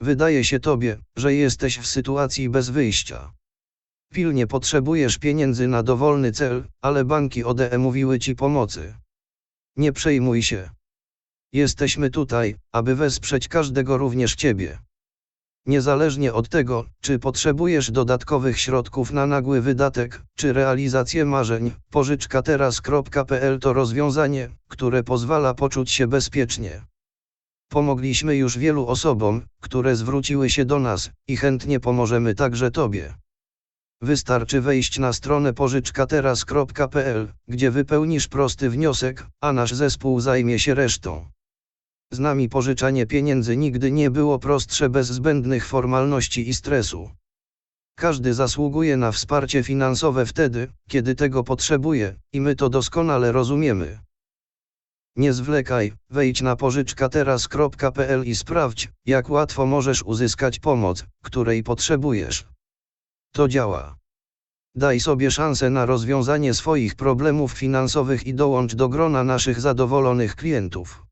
Wydaje się tobie, że jesteś w sytuacji bez wyjścia. Pilnie potrzebujesz pieniędzy na dowolny cel, ale banki ODE mówiły ci pomocy. Nie przejmuj się. Jesteśmy tutaj, aby wesprzeć każdego również ciebie. Niezależnie od tego, czy potrzebujesz dodatkowych środków na nagły wydatek, czy realizację marzeń, pożyczka teraz.pl to rozwiązanie, które pozwala poczuć się bezpiecznie. Pomogliśmy już wielu osobom, które zwróciły się do nas, i chętnie pomożemy także Tobie. Wystarczy wejść na stronę pożyczkateraz.pl, gdzie wypełnisz prosty wniosek, a nasz zespół zajmie się resztą. Z nami pożyczanie pieniędzy nigdy nie było prostsze bez zbędnych formalności i stresu. Każdy zasługuje na wsparcie finansowe wtedy, kiedy tego potrzebuje, i my to doskonale rozumiemy. Nie zwlekaj, wejdź na pożyczkateraz.pl i sprawdź, jak łatwo możesz uzyskać pomoc, której potrzebujesz. To działa. Daj sobie szansę na rozwiązanie swoich problemów finansowych i dołącz do grona naszych zadowolonych klientów.